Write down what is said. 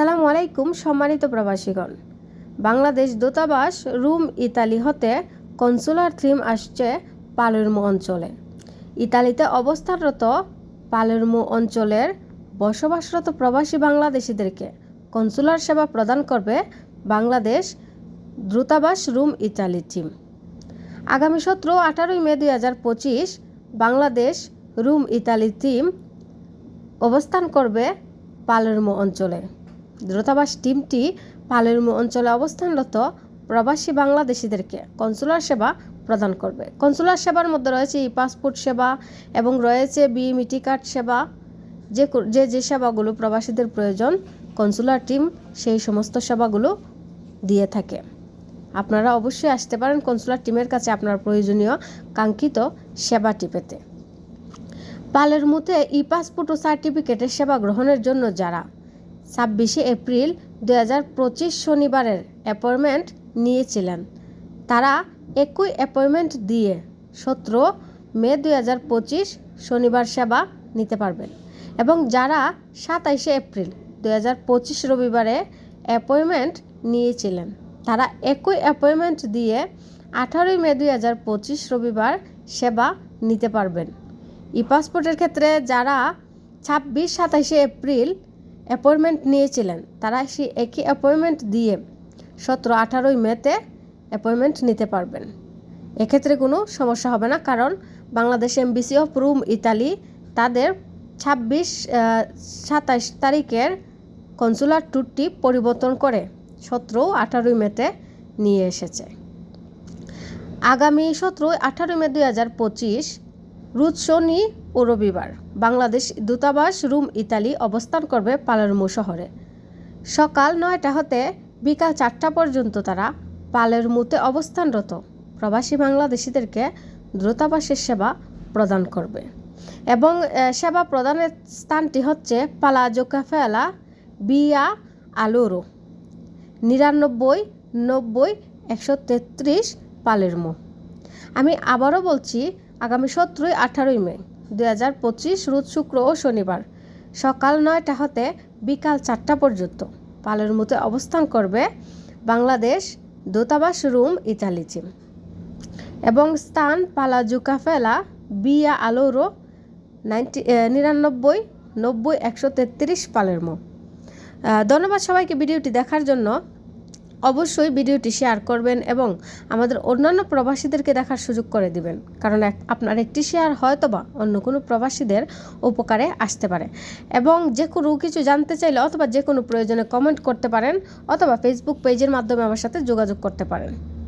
সালামু আলাইকুম সম্মানিত প্রবাসীগণ। বাংলাদেশ দূতাবাস রুম ইতালি হতে কনসুলার থিম আসছে পালেরমো অঞ্চলে। ইতালিতে অবস্থানরত পালেরমো অঞ্চলের বসবাসরত প্রবাসী বাংলাদেশিদেরকে কনসুলার সেবা প্রদান করবে বাংলাদেশ দূতাবাস রুম ইতালি টিম আগামী সতেরো আঠারোই মে দুই হাজার পঁচিশ বাংলাদেশ রুম ইতালি টিম অবস্থান করবে পালেরমো অঞ্চলে। দূতাবাস টিমটি পালেরমো অঞ্চলে অবস্থানরত প্রবাসী বাংলাদেশিদেরকে কনসুলার সেবা প্রদান করবে। কনসুলার সেবার মধ্যে রয়েছে ই পাসপোর্ট সেবা এবং রয়েছে বিএমইটি কার্ড সেবা। যে যে যে সেবাগুলো প্রবাসীদের প্রয়োজন, কনসুলার টিম সেই সমস্ত সেবাগুলো দিয়ে থাকে। আপনারা অবশ্যই আসতে পারেন কনসুলার টিমের কাছে আপনার প্রয়োজনীয় কাঙ্ক্ষিত সেবাটি পেতে। পালের মুতে ই পাসপোর্ট ও সার্টিফিকেটের সেবা গ্রহণের জন্য যারা ছাব্বিশে এপ্রিল দু হাজার পঁচিশ শনিবারের অ্যাপয়েন্টমেন্ট নিয়েছিলেন। তারা একই অ্যাপয়েন্টমেন্ট দিয়ে সতেরো মে দু হাজার পঁচিশ শনিবার সেবা নিতে পারবেন এবং যারা সাতাইশে এপ্রিল দু হাজার পঁচিশ রবিবারে অ্যাপয়েন্টমেন্ট নিয়েছিলেন, তারা একই অ্যাপয়েন্টমেন্ট দিয়ে আঠারোই মে দুই হাজার পঁচিশ রবিবার সেবা নিতে পারবেন। ই পাসপোর্টের ক্ষেত্রে যারা ছাব্বিশ সাতাইশে এপ্রিল অ্যাপয়েন্টমেন্ট নিয়েছিলেন। তারা সেই একই অ্যাপয়েন্টমেন্ট দিয়ে সতেরো আঠারোই মেতে অ্যাপয়েন্টমেন্ট নিতে পারবেন। এক্ষেত্রে কোনো সমস্যা হবে না, কারণ Bangladesh MBC of room, Italy তাদের ছাব্বিশ সাতাশ তারিখের কনসুলার ট্যুরটি পরিবর্তন করে সতেরো আঠারোই মেতে নিয়ে এসেছে। আগামী সতেরোই আঠারোই মে দুই হাজার পঁচিশ রুদ শনি ও রবিবার বাংলাদেশ দূতাবাস রুম ইতালি অবস্থান করবে পালেরমো শহরে। সকাল নয়টা হতে বিকাল চারটা পর্যন্ত তারা পালেরমোতে অবস্থানরত। প্রবাসী বাংলাদেশিদেরকে দূতাবাসের সেবা প্রদান করবে। এবং সেবা প্রদানের স্থানটি হচ্ছে পালাজো ক্যাফেলা বিয়া আলোরো। নিরানব্বই, নব্বই, একশো তেত্রিশ পালেরমো। আমি আবারও বলছি আগামী সতেরোই, আঠারোই মে, দুই হাজার পঁচিশ, রোজ শুক্র ও শনিবার, সকাল নয়টা হতে বিকাল চারটা পর্যন্ত। পালেরমোতে অবস্থান করবে বাংলাদেশ দূতাবাস রুম, ইতালি চিম এবং স্থান পালাজু কাফেলা বিয়া আলোরো নাইনটি নিরানব্বই, নব্বই, একশো তেত্রিশ পালেরমো ধন্যবাদ সবাইকে ভিডিওটি দেখার জন্য। অবশ্যই ভিডিওটি শেয়ার করবেন এবং আমাদের অন্যান্য প্রবাসীদেরকে দেখার সুযোগ করে দিবেন। কারণ আপনার একটি শেয়ার হয়তোবা অন্য কোনো প্রবাসীদের উপকারে আসতে পারে। এবং যে কোনো কিছু জানতে চাইলে অথবা যে কোনো প্রয়োজনে কমেন্ট করতে পারেন, অথবা ফেসবুক পেজের মাধ্যমে আমার সাথে যোগাযোগ করতে পারেন।